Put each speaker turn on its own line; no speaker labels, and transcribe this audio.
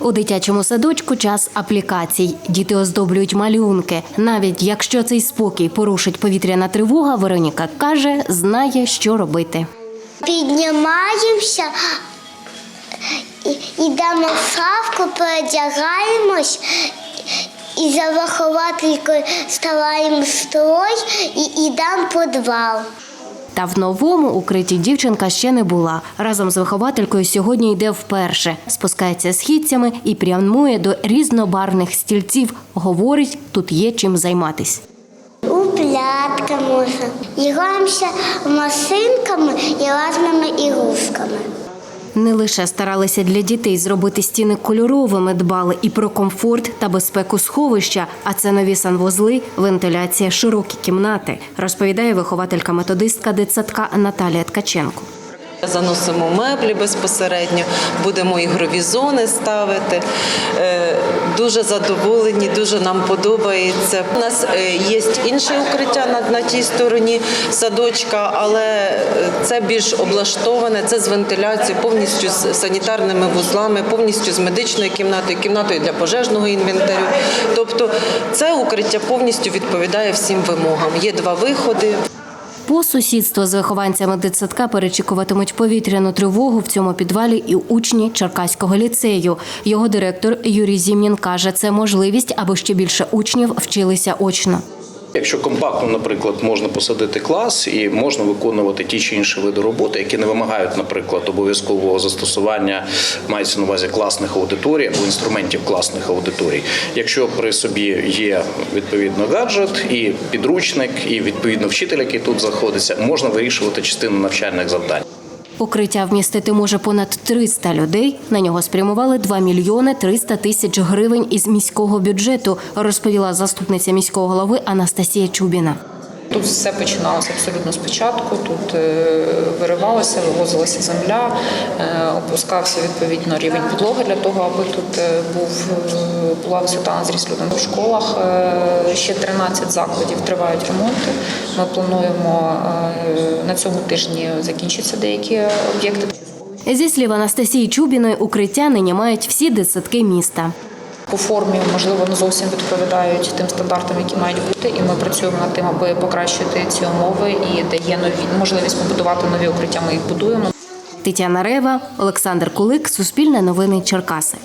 У дитячому садочку час аплікацій. Діти оздоблюють малюнки. Навіть якщо цей спокій порушить повітряна тривога, Вероніка каже, знає, що робити.
Піднімаємося, йдемо в шафку, передягаємось і за вихователькою ставаємо строй і йдемо в підвал.
Та в новому укритті дівчинка ще не була. Разом з вихователькою сьогодні йде вперше, спускається східцями і прямує до різнобарвних стільців. Говорить, тут є чим займатись.
Уплятка можна. І граємося машинками і різними ігрушками.
Не лише старалися для дітей зробити стіни кольоровими, дбали і про комфорт та безпеку сховища, а це нові санвузли, вентиляція, широкі кімнати, розповідає вихователька методистка дитсадка Наталія Ткаченко.
Заносимо меблі безпосередньо, будемо ігрові зони ставити. Е, Дуже задоволені, дуже нам подобається. У нас е, є інше укриття на, на тій стороні садочка, але е, це більш облаштоване, це з вентиляцією, повністю з санітарними вузлами, повністю з медичною кімнатою, кімнатою для пожежного інвентарю. Тобто це укриття повністю відповідає всім вимогам. Є два виходи.
По сусідству з вихованцями дитсадка перечікуватимуть повітряну тривогу в цьому підвалі і учні Черкаського ліцею. Його директор Юрій Зімнін каже, це можливість, аби ще більше учнів вчилися очно.
Якщо компактно, наприклад, можна посадити клас і можна виконувати ті чи інші види роботи, які не вимагають, наприклад, обов'язкового застосування, мається на увазі класних аудиторій або інструментів класних аудиторій. Якщо при собі є відповідно гаджет і підручник, і відповідно вчитель, який тут знаходиться, можна вирішувати частину навчальних завдань.
Укриття вмістити може понад 300 людей. На нього спрямували 2 мільйони 300 тисяч гривень із міського бюджету, розповіла заступниця міського голови Анастасія Чубіна.
Тут все починалося абсолютно спочатку. Тут е, виривалося, вивозилася земля, е, опускався відповідно рівень підлоги для того, аби тут е, був була висота на зріст людини. В школах ще 13 закладів тривають ремонти. Ми плануємо на цьому тижні закінчаться деякі об'єкти.
Зі слів Анастасії Чубіної, укриття нині мають всі дитсадки міста.
По формі, можливо, не зовсім відповідають тим стандартам, які мають бути, і ми працюємо над тим, аби покращити ці умови і дає нові можливість побудувати нові укриття. Ми їх будуємо.
Тетяна Рева, Олександр Кулик, Суспільне новини Черкаси.